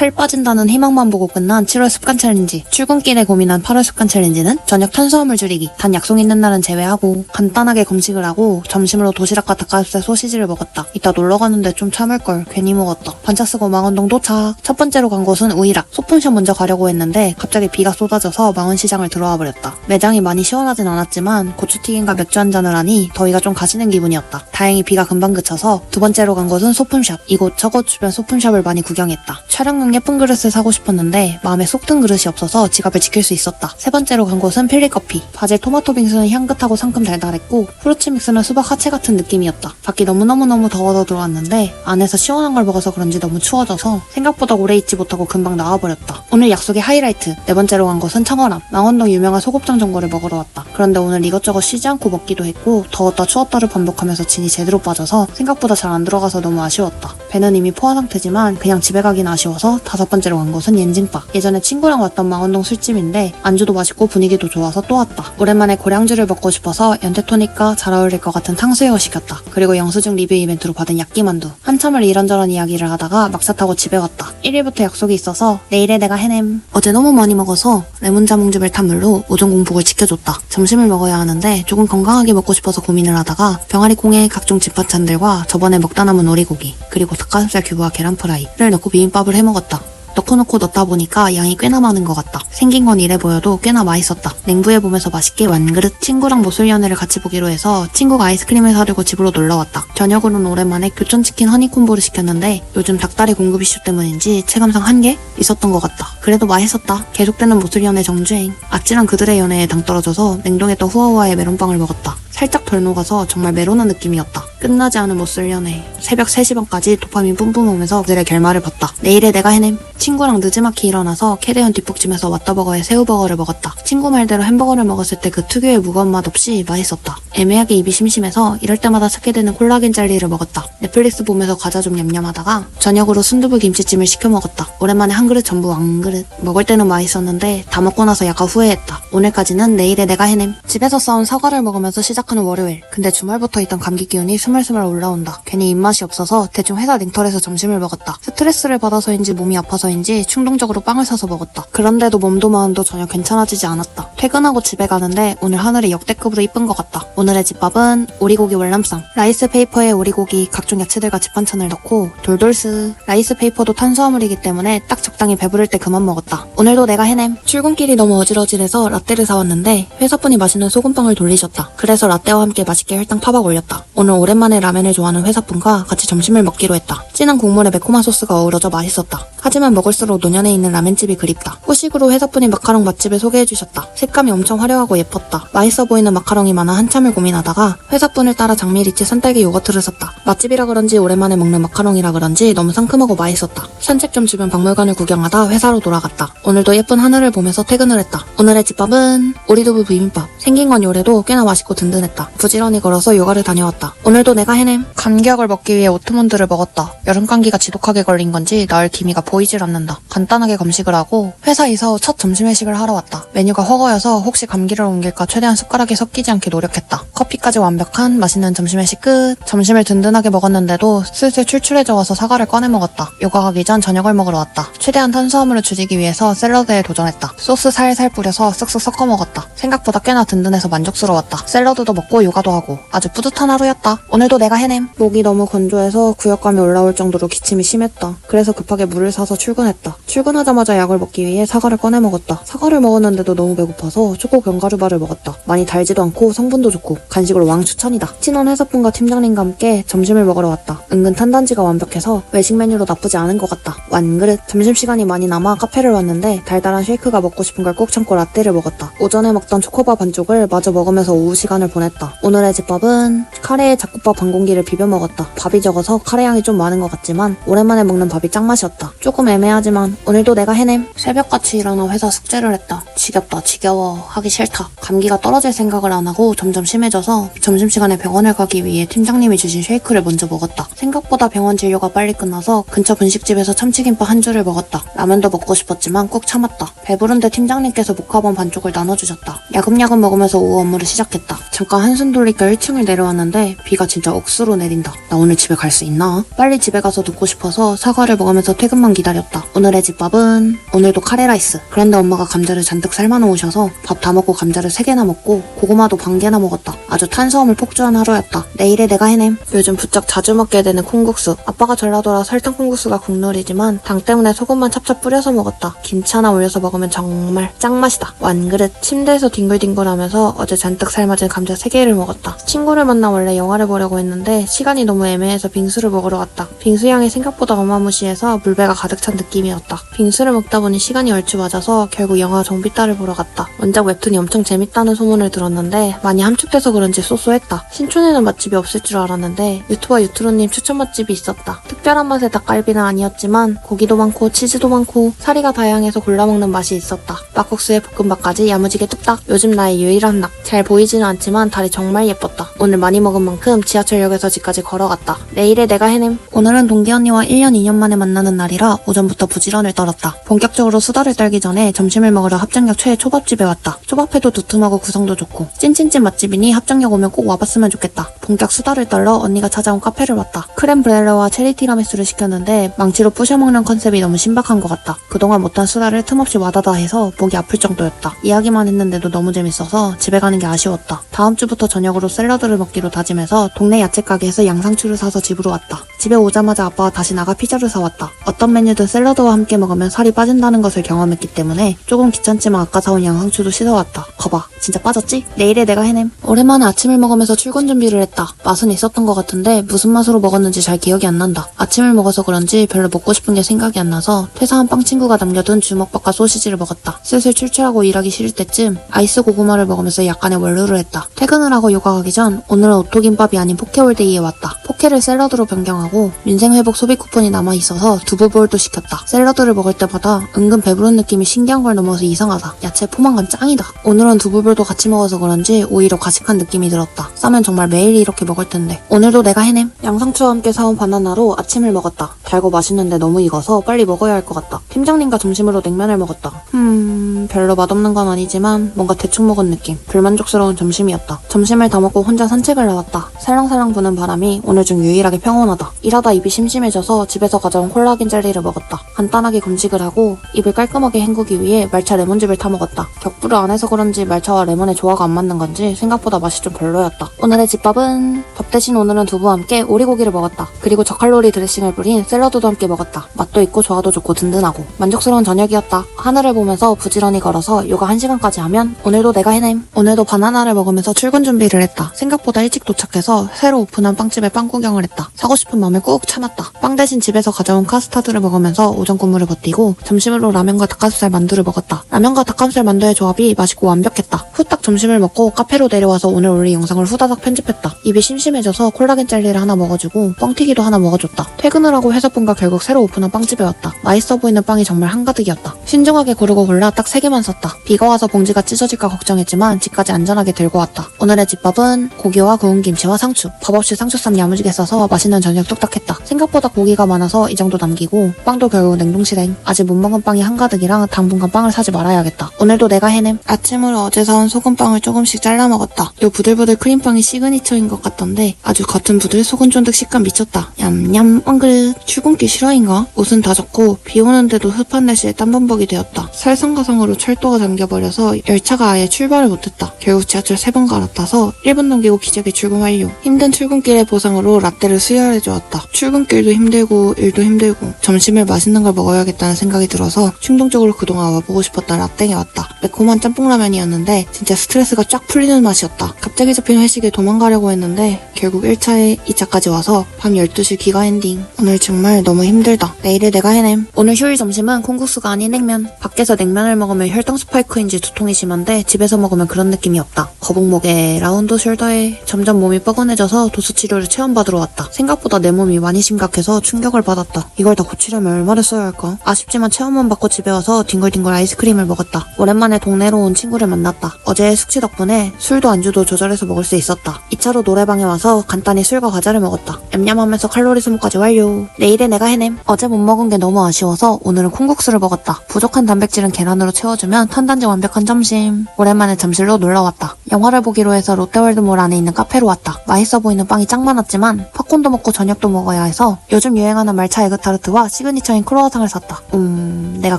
살 빠진다는 희망만 보고 끝난 7월 습관 챌린지. 출근길에 고민한 8월 습관 챌린지는 저녁 탄수화물 줄이기. 단 약속 있는 날은 제외하고 간단하게 검식을 하고 점심으로 도시락과 닭가슴살 소시지를 먹었다. 이따 놀러 가는데 좀 참을걸. 괜히 먹었다. 반차 쓰고 망원동 도착. 첫 번째로 간 곳은 우이락. 소품샵 먼저 가려고 했는데 갑자기 비가 쏟아져서 망원시장을 들어와 버렸다. 매장이 많이 시원하진 않았지만 고추튀김과 맥주 한 잔을 하니 더위가 좀 가시는 기분이었다. 다행히 비가 금방 그쳐서 두 번째로 간 곳은 소품샵. 이곳 저곳 주변 소품샵을 많이 구경했다. 촬영 용 예쁜 그릇을 사고 싶었는데 마음에 쏙 든 그릇이 없어서 지갑을 지킬 수 있었다. 세 번째로 간 곳은 필리커피. 바질 토마토 빙수는 향긋하고 상큼 달달했고 후르츠 믹스는 수박 하체 같은 느낌이었다. 밖이 너무너무너무 더워서 들어왔는데 안에서 시원한 걸 먹어서 그런지 너무 추워져서 생각보다 오래 있지 못하고 금방 나와버렸다. 오늘 약속의 하이라이트. 네 번째로 간 곳은 청어람. 망원동 유명한 소곱창 전골을 먹으러 왔다. 그런데 오늘 이것저것 쉬지 않고 먹기도 했고 더웠다 추웠다를 반복하면서 진이 제대로 빠져서 생각보다 잘 안 들어가서 너무 아쉬웠다. 배는 이미 포화 상태지만 그냥 집에 가긴 아쉬워서 다섯 번째로 간 곳은 옌징바. 예전에 친구랑 왔던 망원동 술집인데 안주도 맛있고 분위기도 좋아서 또 왔다. 오랜만에 고량주를 먹고 싶어서 연태토닉과 잘 어울릴 것 같은 탕수육을 시켰다. 그리고 영수증 리뷰 이벤트로 받은 야끼만두. 한참을 이런저런 이야기를 하다가 막차 타고 집에 갔다. 1일부터 약속이 있어서 내일에 내가 해냄. 어제 너무 많이 먹어서 레몬 자몽즙을 탄 물로 오전 공복을 지켜줬다. 점심을 먹어야 하는데 조금 건강하게 먹고 싶어서 고민을 하다가 병아리 콩에 각종 집반찬들과 저번에 먹다 남은 오리고기 그리고 닭가슴살 큐브와 계란 프라이를 넣고 비빔밥을 해 먹었다. 먹었다. 넣고 넣고 넣다 보니까 양이 꽤나 많은 것 같다. 생긴 건 이래 보여도 꽤나 맛있었다. 냉부해 보면서 맛있게 완그릇 친구랑 모쏠 연애를 같이 보기로 해서 친구가 아이스크림을 사려고 집으로 놀러 왔다. 저녁으로는 오랜만에 교촌치킨 허니콤보를 시켰는데 요즘 닭다리 공급 이슈 때문인지 체감상 한 개 있었던 것 같다. 그래도 맛있었다. 계속되는 모쏠 연애 정주행. 아찔한 그들의 연애에 당 떨어져서 냉동했던 후아후아의 메론빵을 먹었다. 살짝 덜 녹아서 정말 메로나 느낌이었다. 끝나지 않은 못쓸 연애. 새벽 3시 반까지 도파민 뿜뿜 오면서 그들의 결말을 봤다. 내일에 내가 해냄. 친구랑 늦지막히 일어나서 캐리언 뒷북집에서 왓더버거의 새우버거를 먹었다. 친구 말대로 햄버거를 먹었을 때 그 특유의 무거운 맛 없이 맛있었다. 애매하게 입이 심심해서 이럴 때마다 찾게 되는 콜라겐 젤리를 먹었다. 넷플릭스 보면서 과자 좀 냠냠하다가 저녁으로 순두부 김치찜을 시켜 먹었다. 오랜만에 한 그릇 전부 한 그릇. 먹을 때는 맛있었는데 다 먹고 나서 약간 후회했다. 오늘까지는 내일에 내가 해냄. 집에서 싸운 사과를 먹으면서 시작하는 월요일. 근데 주말부터 있던 감기 기운이 스물스물 올라온다. 괜히 입맛이 없어서 대충 회사 냉털에서 점심을 먹었다. 스트레스를 받아서인지 몸이 아파서 인지 충동적으로 빵을 사서 먹었다. 그런데도 몸도 마음도 전혀 괜찮아지지 않았다. 퇴근하고 집에 가는데 오늘 하늘이 역대급으로 이쁜 것 같다. 오늘의 집밥은 오리고기 월남쌈, 라이스 페이퍼에 오리고기, 각종 야채들과 집반찬을 넣고 돌돌스. 라이스 페이퍼도 탄수화물이기 때문에 딱 적당히 배부를 때 그만 먹었다. 오늘도 내가 해냄. 출근길이 너무 어질어질해서 라떼를 사왔는데 회사분이 맛있는 소금빵을 돌리셨다. 그래서 라떼와 함께 맛있게 혈당 파박 올렸다. 오늘 오랜만에 라면을 좋아하는 회사분과 같이 점심을 먹기로 했다. 진한 국물에 매콤한 소스가 어우러져 맛있었다. 하지만 먹을수록 노년에 있는 라면집이 그립다. 후식으로 회사분이 마카롱 맛집을 소개해주셨다. 색감이 엄청 화려하고 예뻤다. 맛있어 보이는 마카롱이 많아 한참을 고민하다가 회사분을 따라 장미리치 산딸기 요거트를 샀다. 맛집이라 그런지 오랜만에 먹는 마카롱이라 그런지 너무 상큼하고 맛있었다. 산책 좀 주변 박물관을 구경하다 회사로 돌아갔다. 오늘도 예쁜 하늘을 보면서 퇴근을 했다. 오늘의 집밥은 오리두부 비빔밥. 생긴 건 요래도 꽤나 맛있고 든든했다. 부지런히 걸어서 요가를 다녀왔다. 오늘도 내가 해냄. 감기약을 먹기 위해 오트몬드를 먹었다. 여름 감기가 지독하게 걸린 건지 나을 기미가 보이질 않는 다. 간단하게 검식을 하고 회사 이사 후 첫 점심 회식을 하러 왔다. 메뉴가 허거여서 혹시 감기를 옮길까 최대한 숟가락에 섞이지 않게 노력했다. 커피까지 완벽한 맛있는 점심 회식 끝. 점심을 든든하게 먹었는데도 슬슬 출출해져 와서 사과를 꺼내 먹었다. 요가 가기 전 저녁을 먹으러 왔다. 최대한 탄수화물을 줄이기 위해서 샐러드에 도전했다. 소스 살살 뿌려서 쓱쓱 섞어 먹었다. 생각보다 꽤나 든든해서 만족스러웠다. 샐러드도 먹고 요가도 하고 아주 뿌듯한 하루였다. 오늘도 내가 해냄. 목이 너무 건조해서 구역감이 올라올 정도로 기침이 심했다. 그래서 급하게 물을 사서 출근 했다. 출근하자마자 약을 먹기 위해 사과를 꺼내 먹었다. 사과를 먹었는데도 너무 배고파서 초코 견과류바를 먹었다. 많이 달지도 않고 성분도 좋고 간식으로 왕 추천이다. 친한 회사분과 팀장님과 함께 점심을 먹으러 왔다. 은근 탄단지가 완벽해서 외식 메뉴로 나쁘지 않은 것 같다. 완그릇 점심시간이 많이 남아 카페를 왔는데 달달한 쉐이크가 먹고 싶은 걸꼭 참고 라떼를 먹었다. 오전에 먹던 초코바 반쪽을 마저 먹으면서 오후 시간을 보냈다. 오늘의 집밥은 카레에 잡곡밥 반 공기를 비벼 먹었다. 밥이 적어서 카레 양이 좀 많은 것 같지만 오랜만에 먹는 밥이 짱맛이었다. 조금 애매 하지만 오늘도 내가 해냄. 새벽같이 일어나 회사 숙제를 했다. 지겹다 지겨워 하기 싫다. 감기가 떨어질 생각을 안 하고 점점 심해져서 점심시간에 병원을 가기 위해 팀장님이 주신 쉐이크를 먼저 먹었다. 생각보다 병원 진료가 빨리 끝나서 근처 분식집에서 참치김밥 한 줄을 먹었다. 라면도 먹고 싶었지만 꾹 참았다. 배부른데 팀장님께서 모카본 반쪽을 나눠주셨다. 야금야금 먹 먹으면서 오후 업무를 시작했다. 잠깐 한숨 돌리까 1층을 내려왔는데 비가 진짜 억수로 내린다. 나 오늘 집에 갈 수 있나? 빨리 집에 가서 눕고 싶어서 사과를 먹으면서 퇴근만 기다렸다. 오늘의 집밥은 오늘도 카레라이스. 그런데 엄마가 감자를 잔뜩 삶아놓으셔서 밥 다 먹고 감자를 3개나 먹고 고구마도 반 개나 먹었다. 아주 탄수화물 폭주한 하루였다. 내일에 내가 해냄. 요즘 부쩍 자주 먹게 되는 콩국수. 아빠가 전라도라 설탕 콩국수가 국룰이지만 당 때문에 소금만 찹찹 뿌려서 먹었다. 김치 하나 올려서 먹으면 정말 짱맛이다. 완그릇 침대에서 뒹굴뒹굴하면서 어제 잔뜩 삶아진 감자 3개를 먹었다. 친구를 만나 원래 영화를 보려고 했는데 시간이 너무 애매해서 빙수를 먹으러 갔다. 빙수 향이 생각보다 어마무시해서 물배가 가득 찬 느낌 이었다. 빙수를 먹다 보니 시간이 얼추 맞아서 결국 영화 좀비딸을 보러 갔다. 원작 웹툰이 엄청 재밌다는 소문을 들었는데 많이 함축돼서 그런지 쏘쏘했다. 신촌에는 맛집이 없을 줄 알았는데 유튜버 유트로님 추천 맛집이 있었다. 특별한 맛의 닭갈비는 아니었지만 고기도 많고 치즈도 많고 사리가 다양해서 골라먹는 맛이 있었다. 막국수에 볶음밥까지 야무지게 뚝딱. 요즘 나의 유일한 낙. 잘 보이지는 않지만 달이 정말 예뻤다. 오늘 많이 먹은 만큼 지하철역에서 집까지 걸어갔다. 내일에 내가 해냄. 오늘은 동기 언니와 1년 2년 만에 만나는 날이라 오전 부터 부지런을 떨었다. 본격적으로 수다를 떨기 전에 점심을 먹으러 합정역 최애 초밥집에 왔다. 초밥회도 두툼하고 구성도 좋고 찐찐찐 맛집이니 합정역 오면 꼭 와봤으면 좋겠다. 본격 수다를 떨러 언니가 찾아온 카페를 왔다. 크렘 브렐레와 체리 티라미수를 시켰는데 망치로 부셔먹는 컨셉이 너무 신박한 것 같다. 그동안 못한 수다를 틈없이 와다다 해서 목이 아플 정도였다. 이야기만 했는데도 너무 재밌어서 집에 가는 게 아쉬웠다. 다음 주부터 저녁으로 샐러드를 먹기로 다짐해서 동네 야채 가게에서 양상추를 사서 집으로 왔다. 집에 오자마자 아빠가 다시 나가 피자를 사왔다. 어떤 메뉴든 샐러드 와 함께 먹으면 살이 빠진다는 것을 경험했기 때문에 조금 귀찮지만 아까 사온 양상추도 씻어왔다. 거봐, 진짜 빠졌지? 내일에 내가 해냄. 오랜만에 아침을 먹으면서 출근 준비를 했다. 맛은 있었던 것 같은데 무슨 맛으로 먹었는지 잘 기억이 안 난다. 아침을 먹어서 그런지 별로 먹고 싶은 게 생각이 안 나서 퇴사한 빵 친구가 남겨둔 주먹밥과 소시지를 먹었다. 슬슬 출출하고 일하기 싫을 때쯤 아이스 고구마를 먹으면서 약간의 원루를 했다. 퇴근을 하고 요가 가기 전 오늘은 오토김밥이 아닌 포케홀데이에 왔다. 포케를 샐러드로 변경하고 민생회복 소비 쿠폰이 남아있어서 두부볼도 시켰다. 샐러드를 먹을 때마다 은근 배부른 느낌이 신기한 걸 넘어서 이상하다. 야채 포만감 짱이다. 오늘은 두부볼도 같이 먹어서 그런지 오히려 과식한 느낌이 들었다. 싸면 정말 매일 이렇게 먹을 텐데. 오늘도 내가 해냄. 양상추와 함께 사온 바나나로 아침을 먹었다. 달고 맛있는데 너무 익어서 빨리 먹어야 할 것 같다. 팀장님과 점심으로 냉면을 먹었다. 음, 별로 맛없는 건 아니지만 뭔가 대충 먹은 느낌. 불만족스러운 점심이었다. 점심을 다 먹고 혼자 산책을 나왔다. 살랑살랑 부는 바람이 오늘 중 유일하게 평온하다. 일하다 입이 심심해져서 집에서 가져온 콜라겐 젤리를 먹었다. 간단하게 금식을 하고 입을 깔끔하게 헹구기 위해 말차 레몬즙을 타 먹었다. 격부를 안 해서 그런지 말차와 레몬의 조화가 안 맞는 건지 생각보다 맛이 좀 별로였다. 오늘의 집밥은 밥 대신 오늘은 두부와 함께 오리고기를 먹었다. 그리고 저칼로리 드레싱을 뿌린 샐러드도 함께 먹었다. 맛도 있고 조화도 좋고 든든하고 만족스러운 저녁이었다. 하늘을 보면서 부지런히 걸어서 요가 1시간까지 하면 오늘도 내가 해냄. 오늘도 바나나를 먹으면서 출근 준비를 했다. 생각보다 일찍 도착해서 새로 오픈한 빵집에 빵 구경을 했다. 사고 싶은 마음을 꾹 참았다. 빵 대신 집에서 가져온 카스타드를 먹으면서 오전 근무를 버티고 점심으로 라면과 닭가슴살 만두를 먹었다. 라면과 닭가슴살 만두의 조합이 맛있고 완벽했다. 후딱 점심을 먹고 카페로 내려와서 오늘 올린 영상을 후다닥 편집했다. 입이 심심해져서 콜라겐 젤리를 하나 먹어주고 뻥튀기도 하나 먹어줬다. 퇴근을 하고 회사분과 결국 새로 오픈한 빵집에 왔다. 맛있어 보이는 빵이 정말 한가득이었다. 신중하게 고르고 골라 딱 3개만 샀다. 비가 와서 봉지가 찢어질까 걱정했지만 집까지 안전하게 들고 왔다. 오늘의 집밥은 고기와 구운 김치와 상추. 밥 없이 상추쌈 야무지게 써서 맛있는 저녁 뚝딱 했다. 생각보다 고기가 많아서 이 정도 남기고 빵도 결국 냉동실행. 아직 못 먹은 빵이 한가득이랑 당분간 빵을 사지 말아야겠다. 오늘도 내가 해냄. 아침으로 어제 사온 소금빵을 조금씩 잘라 먹었다. 요 부들부들 크림빵이 시그니처인 것 같던데 아주 겉은 부들 속은 쫀득 식감 미쳤다. 냠냠 엉그릇. 출근길 실화인가? 옷은 다 젖고 비 오는데도 습한 날씨에 땀범벅이 되었다. 살상가상으로 철도가 잠겨버려서 열차가 아예 출발을 못했다. 결국 지하철 3번 갈아타서 1분 넘기고 기적의 출근 완료. 힘든 출근길의 보상으로 라떼를 수혈해 주었다. 출근길도 힘들고 일도 힘들고 점심을 맛있는 걸 먹어야겠다는 생각이 들어서 충동적으로 그동안 와보고 싶었던 라떼에 왔다. 매콤한 짬뽕라면이었는데 진짜 스트레스가 쫙 풀리는 맛이었다. 갑자기 잡힌 회식에 도망가려고 했는데 결국 1차에 2차까지 와서 밤 12시 기가 엔딩. 오늘 정말 너무 힘들다. 내일에 내가 해냄. 오늘 휴일 점심은 콩국수가 아닌 냉면. 밖에서 냉면을 먹으면 혈당 스파이크인지 두통이 심한데 집에서 먹으면 그런 느낌이 없다. 거북목에 라운드 숄더에 점점 몸이 뻐근해져서 도수 치료를 체험받으러 왔다. 생각보다 내 몸이 많이 심각해서 충격을 받았다. 이걸 다 고치려면 얼마를 써야 할까? 아쉽지만 체험만 받고 집에 와서 딩글딩글 아이스크림을 먹었다. 오랜만에 동네로 온 친구를 만났다. 어제 숙취 덕분에 술도 안주도 조절해서 먹을 수 있었다. 2차로 노래방에 와서 간단히 술과 과자를 먹었다. 냠냠하면서 칼로리 소모까지 완료. 내일에 내가 해냄. 어제 못 먹은 게 너무 아쉬워서 오늘은 콩국수를 먹었다. 부 족한 단백질 단백질은 계란으로 채워주면 탄단지 완벽한 점심. 오랜만에 잠실로 놀러 왔다. 영화를 보기로 해서 롯데월드몰 안에 있는 카페로 왔다. 맛있어 보이는 빵이 짱 많았지만 팝콘도 먹고 저녁도 먹어야 해서 요즘 유행하는 말차 에그타르트와 시그니처인 크로와상을 샀다. 음, 내가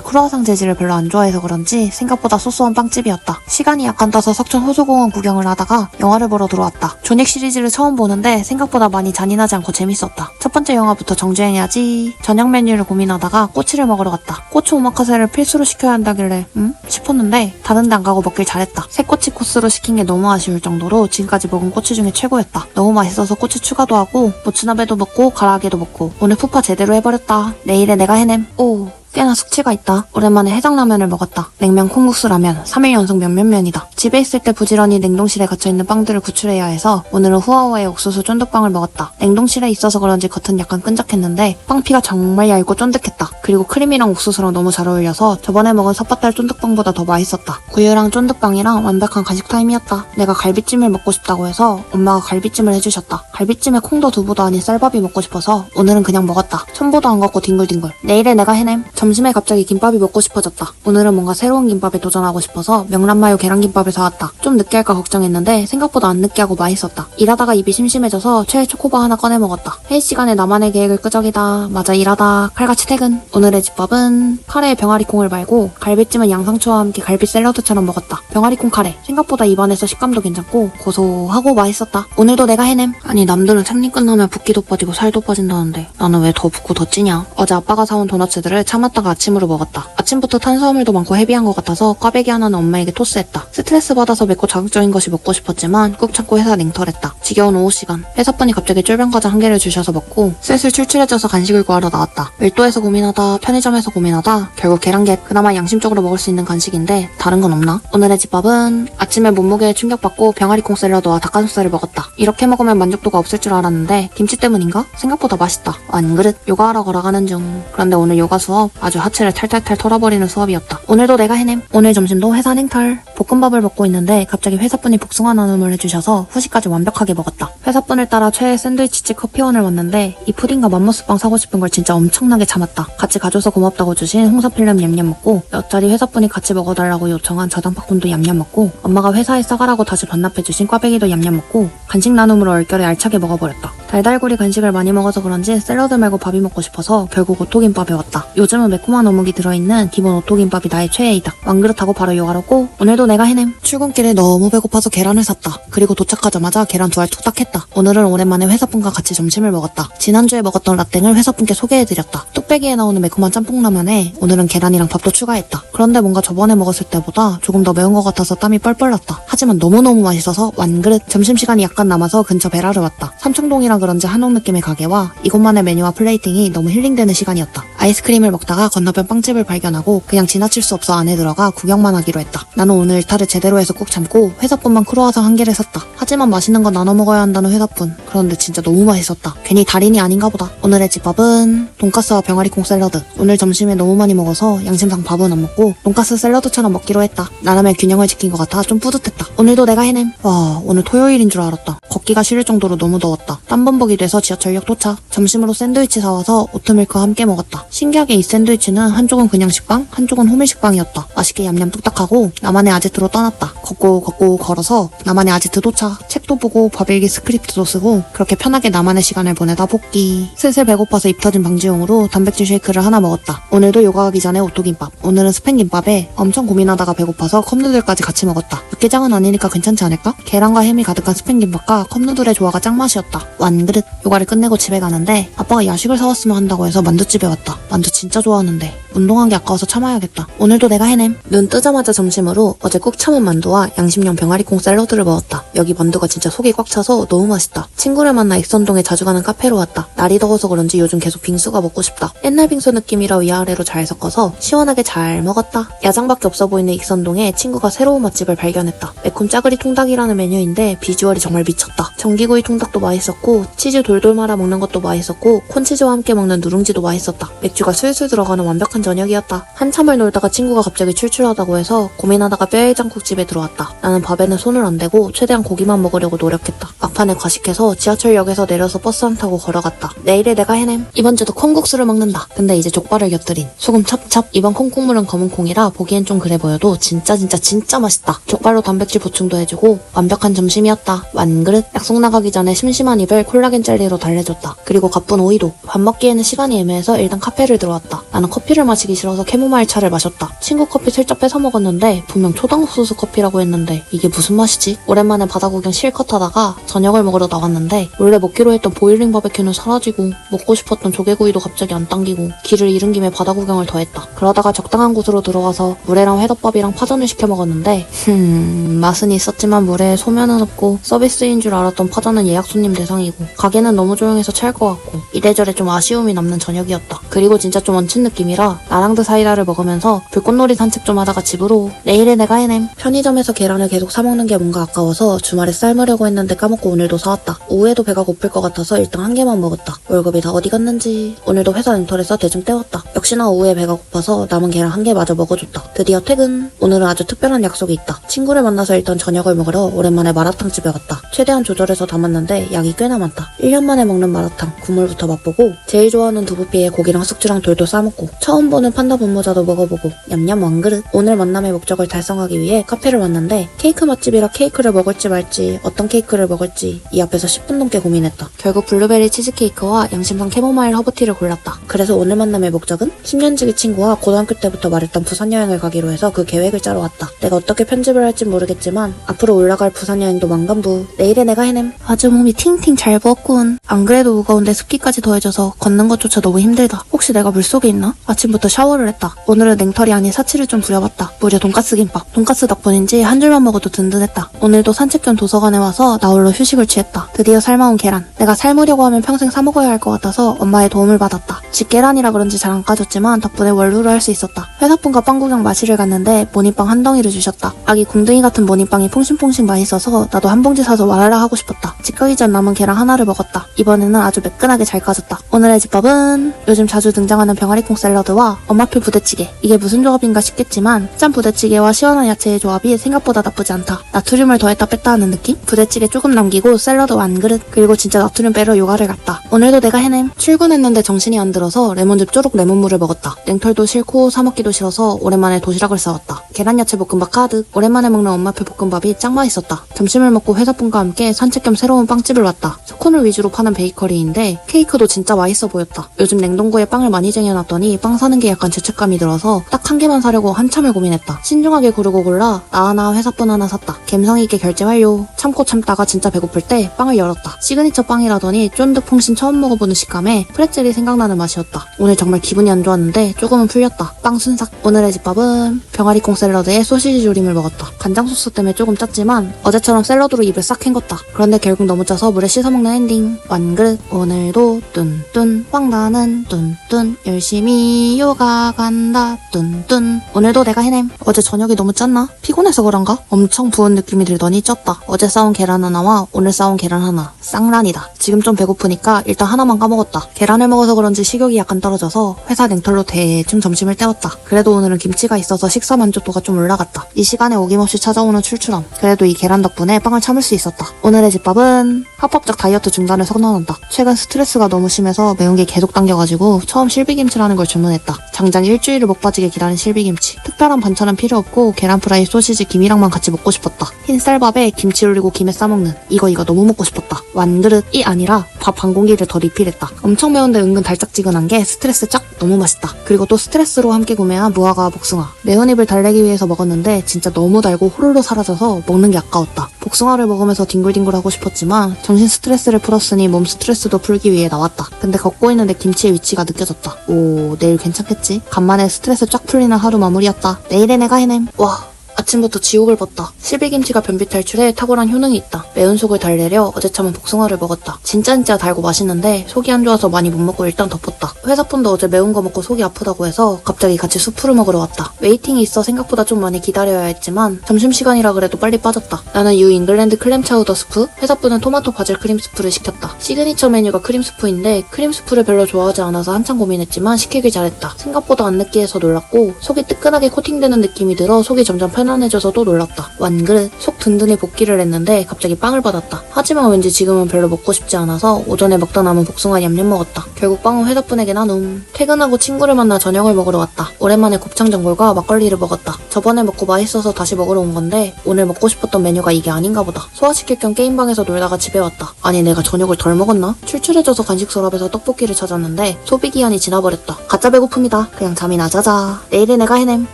크로와상 재질을 별로 안 좋아해서 그런지 생각보다 소소한 빵집이었다. 시간이 약간 떠서 석천 호수공원 구경을 하다가 영화를 보러 들어왔다. 존윅 시리즈를 처음 보는데 생각보다 많이 잔인하지 않고 재밌었다. 첫 번째 영화부터 정주행해야지. 저녁 메뉴를 고민하다가 꼬치를 먹으러 갔다. 꼬치 오마카세를 필수로 시켜야 한다길래 음? 싶었는데 다른 데 안 가고 먹길 잘했다. 새꼬치 코스로 시킨 게 너무 아쉬울 정도로 지금까지 먹은 꼬치 중에 최고였다. 너무 맛있어서 꼬치 추가도 하고 모츠나베도 먹고 가라아게도 먹고 오늘 푸파 제대로 해버렸다. 내일에 내가 해냄. 오. 꽤나 숙취가 있다. 오랜만에 해장라면을 먹었다. 냉면 콩국수 라면, 3일 연속 면면면이다. 집에 있을 때 부지런히 냉동실에 갇혀있는 빵들을 구출해야 해서 오늘은 후아오의 옥수수 쫀득빵을 먹었다. 냉동실에 있어서 그런지 겉은 약간 끈적했는데 빵피가 정말 얇고 쫀득했다. 그리고 크림이랑 옥수수랑 너무 잘 어울려서 저번에 먹은 삿바딸 쫀득빵보다 더 맛있었다. 구유랑 쫀득빵이랑 완벽한 간식 타임이었다. 내가 갈비찜을 먹고 싶다고 해서 엄마가 갈비찜을 해주셨다. 갈비찜에 콩도 두부도 아닌 쌀밥이 먹고 싶어서 오늘은 그냥 먹었다. 손보도 안 걷고 뒹굴뒹굴. 내일에 내가 해냄. 점심에 갑자기 김밥이 먹고 싶어졌다. 오늘은 뭔가 새로운 김밥에 도전하고 싶어서 명란마요 계란김밥을 사왔다. 좀 느끼할까 걱정했는데 생각보다 안 느끼하고 맛있었다. 일하다가 입이 심심해져서 최애 초코바 하나 꺼내 먹었다. 회의 시간에 나만의 계획을 끄적이다. 맞아 일하다. 칼같이 퇴근. 오늘의 집밥은 카레에 병아리콩을 말고 갈비찜은 양상추와 함께 갈비 샐러드처럼 먹었다. 병아리콩 카레. 생각보다 입안에서 식감도 괜찮고 고소하고 맛있었다. 오늘도 내가 해냄. 아니 남들은 생리 끝나면 붓기도 빠지고 살도 빠진다는데 나는 왜 더 붓고 더 찌냐? 어제 아빠가 사온 도넛들을 참 았다가 아침으로 먹었다. 아침부터 탄수화물도 많고 헤비한 것 같아서 꽈배기 하나는 엄마에게 토스했다. 스트레스 받아서 맵고 자극적인 것이 먹고 싶었지만 꾹 참고 회사 냉털했다. 지겨운 오후 시간. 회사분이 갑자기 쫄병 과자 한 개를 주셔서 먹고 슬슬 출출해져서 간식을 구하러 나왔다. 밀도에서 고민하다 편의점에서 고민하다 결국 계란겟 그나마 양심적으로 먹을 수 있는 간식인데 다른 건 없나? 오늘의 집밥은 아침에 몸무게에 충격받고 병아리콩 샐러드와 닭가슴살을 먹었다. 이렇게 먹으면 만족도가 없을 줄 알았는데 김치 때문인가? 생각보다 맛있다. 안 그릇 요가하러 걸어가는 중. 그런데 오늘 요가 수업 아주 하체를 탈탈탈 털어버리는 수업이었다. 오늘도 내가 해냄. 오늘 점심도 회사 냉털. 볶음밥을 먹고 있는데 갑자기 회사분이 복숭아 나눔을 해주셔서 후식까지 완벽하게 먹었다. 회사분을 따라 최애 샌드위치집 커피원을 왔는데 이 푸딩과 맘모스빵 사고 싶은 걸 진짜 엄청나게 참았다. 같이 가줘서 고맙다고 주신 홍사필름 냠냠 먹고 옆자리 회사분이 같이 먹어달라고 요청한 자장팝콘도 냠냠 먹고 엄마가 회사에 싸가라고 다시 반납해주신 꽈배기도 냠냠 먹고 간식 나눔으로 얼결에 알차게 먹어버렸다. 달달구리 간식을 많이 먹어서 그런지 샐러드 말고 밥이 먹고 싶어서 결국 오토김밥에 왔다. 요즘은 매콤한 어묵이 들어있는 기본 오토김밥이 나의 최애이다. 왕그릇하고 바로 요가로 고 오늘도 내가 해냄. 출근길에 너무 배고파서 계란을 샀다. 그리고 도착하자마자 계란 두 알 툭딱 했다. 오늘은 오랜만에 회사분과 같이 점심을 먹었다. 지난주에 먹었던 라땡을 회사분께 소개해드렸다. 뚝배기에 나오는 매콤한 짬뽕라면에 오늘은 계란이랑 밥도 추가했다. 그런데 뭔가 저번에 먹었을 때보다 조금 더 매운 것 같아서 땀이 뻘뻘 났다. 하지만 너무너무 맛있어서 완그릇 점심시간이 약간 남아서 근처 베라를 왔다. 삼청동이라 그런지 한옥 느낌의 가게와 이곳만의 메뉴와 플레이팅이 너무 힐링되는 시간이었다. 아이스크림을 먹다가 건너편 빵집을 발견하고 그냥 지나칠 수 없어 안에 들어가 구경만 하기로 했다. 나는 오늘 일탈을 제대로 해서 꾹 참고 회사분만 크로와상 한 개를 샀다. 하지만 맛있는 건 나눠 먹어야 한다는 회사분. 그런데 진짜 너무 맛있었다. 괜히 달인이 아닌가 보다. 오늘의 집밥은 돈가스와 병아리콩 샐러드. 오늘 점심에 너무 많이 먹어서 양심상 밥은 안 먹고 돈가스 샐러드처럼 먹기로 했다. 나름의 균형을 지킨 것 같아 좀 뿌듯했다. 오늘도 내가 해냄. 와 오늘 토요일인 줄 알았다. 걷기가 싫을 정도로 너무 더웠다. 땀범벅이 돼서 지하철역 도착. 점심으로 샌드위치 사와서 오트밀크와 함께 먹었다. 신기하게 이 샌드위치는 한쪽은 그냥 식빵, 한쪽은 호밀 식빵이었다. 맛있게 얌얌 뚝딱하고 나만의 아지트로 떠났다. 걷고 걷고 걸어서 나만의 아지트 도착. 책도 보고 밥 일기 스크립트도 쓰고 그렇게 편하게 나만의 시간을 보내다 복귀. 슬슬 배고파서 입 터진 방지용으로 단백질 쉐이크를 하나 먹었다. 오늘도 요가하기 전에 오토김밥. 오늘은 스팸김밥에 엄청 고민하다가 배고파서 컵누들까지 같이 먹었다. 육개장은 아니니까 괜찮지 않을까? 계란과 햄이 가득한 스팸김밥과 컵누들의 조화가 짱맛이었다. 완그릇. 요가를 끝내고 집에 가는데 아빠가 야식을 사왔으면 한다고 해서 만두집에 왔다. 만두 진짜 좋아하는데 운동한 게 아까워서 참아야겠다. 오늘도 내가 해냄. 눈 뜨자마자 점심으로 어제 꾹 참은 만두와 양심용 병아리콩 샐러드를 먹었다. 여기 만두가 진짜 속이 꽉 차서 너무 맛있다. 친구를 만나 익선동에 자주 가는 카페로 왔다. 날이 더워서 그런지 요즘 계속 빙수가 먹고 싶다. 옛날 빙수 느낌이라 위아래로 잘 섞어서 시원하게 잘 먹었다. 야장밖에 없어 보이는 익선동에 친구가 새로운 맛집을 발견했다. 매콤 짜그리 통닭이라는 메뉴인데 비주얼이 정말 미쳤다. 전기구이 통닭도 맛있었고 치즈 돌돌 말아 먹는 것도 맛있었고 콘치즈와 함께 먹는 누룽지도 맛있었다. 맥주가 술술 들어가는 완벽한 저녁이었다. 한참을 놀다가 친구가 갑자기 출출하다고 해서 고민하다가 뼈해장국집에 들어왔다. 나는 밥에는 손을 안 대고 최대한 고기만 먹으려고 노력했다. 막판에 과식해서 지하철역에서 내려서 버스 안 타고 걸어갔다. 내일에 내가 해냄. 이번 주도 콩국수를 먹는다. 근데 이제 족발을 곁들인 소금 찹찹. 이번 콩국물은 검은 콩이라 보기엔 좀 그래 보여도 진짜 진짜 진짜 맛있다. 족발로 단백질 보충도 해주고 완벽한 점심이었다. 완그릇. 약속 나가기 전에 심심한 입을 콜라겐 젤리로 달래줬다. 그리고 가쁜 오이도. 밥 먹기에는 시간이 애매해서 일단 카페 를 들어왔다. 나는 커피를 마시기 싫어서 캐모마일 차를 마셨다. 친구 커피 슬쩍 뺏어 먹었는데 분명 초당옥수수 커피라고 했는데 이게 무슨 맛이지? 오랜만에 바다 구경 실컷 하다가 저녁을 먹으러 나왔는데 원래 먹기로 했던 보일링 바베큐는 사라지고 먹고 싶었던 조개구이도 갑자기 안 당기고 길을 잃은 김에 바다 구경을 더 했다. 그러다가 적당한 곳으로 들어가서 물회랑 회덮밥이랑 파전을 시켜 먹었는데 흠 맛은 있었지만 물회에 소면은 없고 서비스인 줄 알았던 파전은 예약 손님 대상이고 가게는 너무 조용해서 체할 것 같고 이래저래 좀 아쉬움이 남는 저녁이었다. 그 리고 진짜 좀 얹힌 느낌이라 나랑드 사이다를 먹으면서 불꽃놀이 산책 좀 하다가 집으로 내일에 내가 해냄 편의점에서 계란을 계속 사 먹는 게 뭔가 아까워서 주말에 삶으려고 했는데 까먹고 오늘도 사왔다. 오후에도 배가 고플 것 같아서 일단 한 개만 먹었다. 월급이 다 어디 갔는지 오늘도 회사 렌털에서 대충 때웠다. 역시나 오후에 배가 고파서 남은 계란 한 개 마저 먹어줬다. 드디어 퇴근. 오늘은 아주 특별한 약속이 있다. 친구를 만나서 일단 저녁을 먹으러 오랜만에 마라탕 집에 갔다. 최대한 조절해서 담았는데 양이 꽤나 많다. 1년 만에 먹는 마라탕 국물부터 맛보고 제일 좋아하는 두부피에 고기랑 숙주랑 돌도 싸먹고 처음 보는 판다 분모자도 먹어보고 냠냠 왕그릇. 오늘 만남의 목적을 달성하기 위해 카페를 왔는데 케이크 맛집이라 케이크를 먹을지 말지 어떤 케이크를 먹을지 이 앞에서 10분 넘게 고민했다. 결국 블루베리 치즈케이크와 양심상 캐모마일 허브티를 골랐다. 그래서 오늘 만남의 목적은 10년 지기 친구와 고등학교 때부터 말했던 부산 여행을 가기로 해서 그 계획을 짜러 왔다. 내가 어떻게 편집을 할진 모르겠지만 앞으로 올라갈 부산 여행도 만감부. 내일에 내가 해냄. 아주 몸이 팅팅 잘 부었군. 안 그래도 무거운데 습기까지 더해져서 걷는 것조차 너무 힘들다. 혹시 내가 물속에 있나? 아침부터 샤워를 했다. 오늘은 냉털이 아닌 사치를 좀 부려봤다. 무려 돈가스 김밥. 돈가스 덕분인지 한 줄만 먹어도 든든했다. 오늘도 산책 겸 도서관에 와서 나 홀로 휴식을 취했다. 드디어 삶아온 계란. 내가 삶으려고 하면 평생 사 먹어야 할 것 같아서 엄마의 도움을 받았다. 집 계란이라 그런지 잘 안 까졌지만 덕분에 원루를 할 수 있었다. 회사분과 빵 구경 마시를 갔는데 모닝빵 한 덩이를 주셨다. 아기 궁둥이 같은 모닝빵이 퐁신퐁신 맛있어서 나도 한 봉지 사서 와라라 하고 싶었다. 집 가기 전 남은 계란 하나를 먹었다. 이번에는 아주 매끈하게 잘 까졌다. 오늘의 집밥은 요즘 자주 등장하는 병아리콩 샐러드와 엄마표 부대찌개. 이게 무슨 조합인가 싶겠지만 짠 부대찌개와 시원한 야채의 조합이 생각보다 나쁘지 않다. 나트륨을 더했다 뺐다 하는 느낌? 부대찌개 조금 남기고 샐러드 완 그릇. 그리고 진짜 나트륨 빼러 요가를 갔다. 오늘도 내가 해냄. 출근했는데 정신이 안 들어서 레몬즙 쪼록 레몬물을 먹었다. 냉털도 싫고 사 먹기도 싫어서 오랜만에 도시락을 싸왔다. 계란 야채 볶음밥 가득. 오랜만에 먹는 엄마표 볶음밥이 짱 맛있었다. 점심을 먹고 회사분과 함께 산책 겸 새로운 빵집을 왔다. 스콘을 위주로 파는 베이커리인데 케이크도 진짜 맛있어 보였다. 요즘 냉동고에 빵을 많이 쟁여놨더니 빵 사는 게 약간 죄책감이 들어서 딱 한 개만 사려고 한참을 고민했다. 신중하게 고르고 골라 나 하나 회사분 하나 샀다. 갬성 있게 결제 완료. 참고 참다가 진짜 배고플 때 빵을 열었다. 시그니처 빵이라더니 쫀득 퐁신 처음 먹어보는 식감에 프레첼이 생각나는 맛이었다. 오늘 정말 기분이 안 좋았는데 조금은 풀렸다. 빵 순삭. 오늘의 집밥은 병아리콩 샐러드에 소시지 조림을 먹었다. 간장 소스 때문에 조금 짰지만 어제처럼 샐러드로 입을 싹 헹궜다. 그런데 결국 너무 짜서 물에 씻어 먹는 엔딩. 완그릇. 오늘도 뚠뚠 황다는 뚠뚠 열심히 요가 간다 뚠뚠 오늘도 내가 해냄. 어제 저녁이 너무 짰나? 피곤해서 그런가? 엄청 부은 느낌이 들더니 쪘다. 어제 싸온 계란 하나와 오늘 싸온 계란 하나. 쌍란이다. 지금 좀 배고프니까 일단 하나만 까먹었다. 계란을 먹어서 그런지 식욕이 약간 떨어져서 회사 냉털로 대충 점심을 때웠다. 그래도 오늘은 김치가 있어서 식사 만족도가 좀 올라갔다. 이 시간에 어김없이 찾아오는 출출함. 그래도 이 계란 덕분에 빵을 참을 수 있었다. 오늘의 집밥은 합법적 다이어트 중단을 선언한다. 최근 스트레스가 너무 심해서 매운 게 계속 당겨가지고 처음 실비김치라는 걸 주문했다. 장장 일주일을 목 빠지게 기다린 실비김치. 특별한 반찬은 필요 없고 계란 프라이, 소시지, 김이랑만 같이 먹고 싶었다. 흰 쌀밥에 김치 올리고 김에 싸먹는 이거 이거 너무 먹고 싶었다. 완그릇이 아니라 밥한 공기를 더 리필했다. 엄청 매운데 은근 달짝지근한 게 스트레스 쫙 너무 맛있다. 그리고 또 스트레스로 함께 구매한 무화과 복숭아. 매운 입을 달래기 위해서 먹었는데 진짜 너무 달고 호로로 사라져서 먹는 게 아까웠다. 복숭아를 먹으면서 뒹굴뒹굴 하고 싶었지만 정신 스트레스를 풀었으니 몸 스트레스도 풀기 위해 나왔다. 근데 걷고 있는데 김치의 위치가 느껴졌다. 오, 내일 괜찮겠지? 간만에 스트레스 쫙 풀리는 하루 마무리였다. 내일의 내가 해냄. 와, 아침부터 지옥을 봤다. 실비김치가 변비 탈출에 탁월한 효능이 있다. 매운 속을 달래려 어제 참은 복숭아를 먹었다. 진짜 진짜 달고 맛있는데 속이 안 좋아서 많이 못 먹고 일단 덮었다. 회사분도 어제 매운 거 먹고 속이 아프다고 해서 갑자기 같이 수프를 먹으러 왔다. 웨이팅이 있어 생각보다 좀 많이 기다려야 했지만 점심시간이라 그래도 빨리 빠졌다. 나는 유 잉글랜드 클램 차우더 스프, 회사 분은 토마토 바질 크림 스프를 시켰다. 시그니처 메뉴가 크림 스프인데 크림 스프를 별로 좋아하지 않아서 한참 고민했지만 시키길 잘했다. 생각보다 안 느끼해서 놀랐고 속이 뜨끈하게 코팅되는 느낌이 들어 속이 점점 편안해졌다. 편안해져서 또 놀랐다. 완그릇 속 든든히 복귀를 했는데 갑자기 빵을 받았다. 하지만 왠지 지금은 별로 먹고 싶지 않아서 오전에 먹다 남은 복숭아 냠냠 먹었다. 결국 빵은 회덕분에게 나눔. 퇴근하고 친구를 만나 저녁을 먹으러 왔다. 오랜만에 곱창 전골과 막걸리를 먹었다. 저번에 먹고 맛있어서 다시 먹으러 온 건데 오늘 먹고 싶었던 메뉴가 이게 아닌가 보다. 소화시킬 겸 게임방에서 놀다가 집에 왔다. 아니 내가 저녁을 덜 먹었나? 출출해져서 간식 서랍에서 떡볶이를 찾았는데 소비 기한이 지나버렸다. 가짜 배고픔이다. 그냥 잠이나 자자. 내일에 내가 해냄.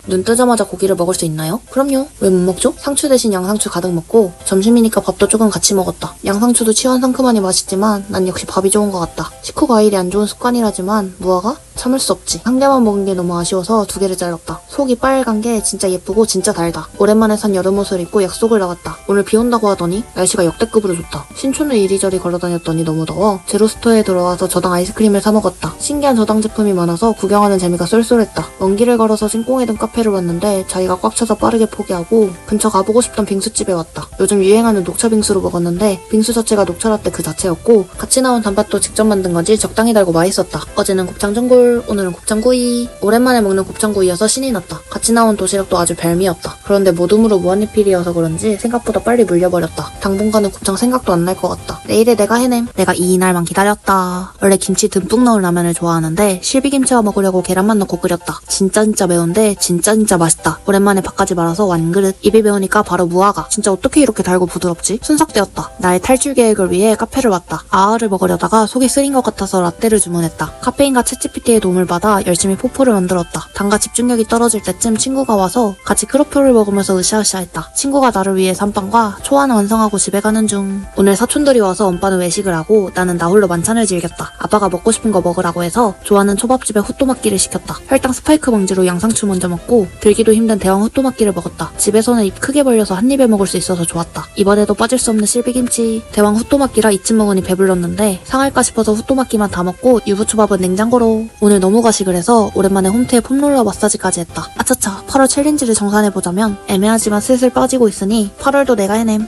눈 뜨자마자 고기를 먹을 수 있나요? 그럼요. 왜 못 먹죠? 상추 대신 양상추 가득 먹고 점심이니까 밥도 조금 같이 먹었다. 양상추도 치원 상큼하니 맛있지만 난 역시 밥이 좋은 것 같다. 식후 과일이 안 좋은 습관이라지만 무화과? 참을 수 없지. 한 개만 먹은 게 너무 아쉬워서 두 개를 잘랐다. 속이 빨간 게 진짜 예쁘고 진짜 달다. 오랜만에 산 여름 옷을 입고 약속을 나갔다. 오늘 비 온다고 하더니 날씨가 역대급으로 좋다. 신촌을 이리저리 걸어다녔더니 너무 더워 제로스토어에 들어와서 저당 아이스크림을 사 먹었다. 신기한 저당 제품이 많아서 구경하는 재미가 쏠쏠했다. 먼 길을 걸어서 신공에 든 카페를 왔는데 자기가 꽉 차서 빠르게 포기하고 근처 가보고 싶던 빙수집에 왔다. 요즘 유행하는 녹차 빙수로 먹었는데 빙수 자체가 녹차 라떼 그 자체였고 같이 나온 단팥도 직접 만든 건지 적당히 달고 맛있었다. 어제는 곱창 전골, 오늘은 곱창구이. 오랜만에 먹는 곱창구이여서 신이 났다. 같이 나온 도시락도 아주 별미였다. 그런데 모둠으로 무한리필이어서 그런지 생각보다 빨리 물려버렸다. 당분간은 곱창 생각도 안 날 것 같다. 내일에 내가 해냄. 내가 이 날만 기다렸다. 원래 김치 듬뿍 넣은 라면을 좋아하는데 실비김치와 먹으려고 계란만 넣고 끓였다. 진짜 진짜 매운데 진짜 진짜 맛있다. 오랜만에 밥까지 말아서 완그릇. 입이 매우니까 바로 무화과. 진짜 어떻게 이렇게 달고 부드럽지? 순삭되었다. 나의 탈출 계획을 위해 카페를 왔다. 아아를 먹으려다가 속이 쓰린 것 같아서 라떼를 주문했다. 카페인과 챗GPT의 도움을 받아 열심히 포포를 만들었다. 단가 집중력이 떨어질 때쯤 친구가 와서 같이 크로플을 먹으면서 으쌰으쌰했다. 친구가 나를 위해 산빵과 초안 완성하고 집에 가는 중. 오늘 사촌들이 와서 엄빠는 외식을 하고 나는 나 홀로 만찬을 즐겼다. 아빠가 먹고 싶은 거 먹으라고 해서 좋아하는 초밥집에 호또막기를 시켰다. 혈당 스파이크 방지로 양상추 먼저 먹고 들기도 힘든 대왕 호또막기를 먹었다. 집에서는 입 크게 벌려서 한 입에 먹을 수 있어서 좋았다. 이번에도 빠질 수 없는 실비김치. 대왕 호또막기라 이쯤 먹으니 배불렀는데 상할까 싶어서 호또막기만 다 먹고 유부초밥은 냉장고로. 오늘 너무 가식을 해서 오랜만에 홈트에 폼롤러 마사지까지 했다. 아차차 8월 챌린지를 정산해보자면 애매하지만 슬슬 빠지고 있으니 8월도 내가 해냄.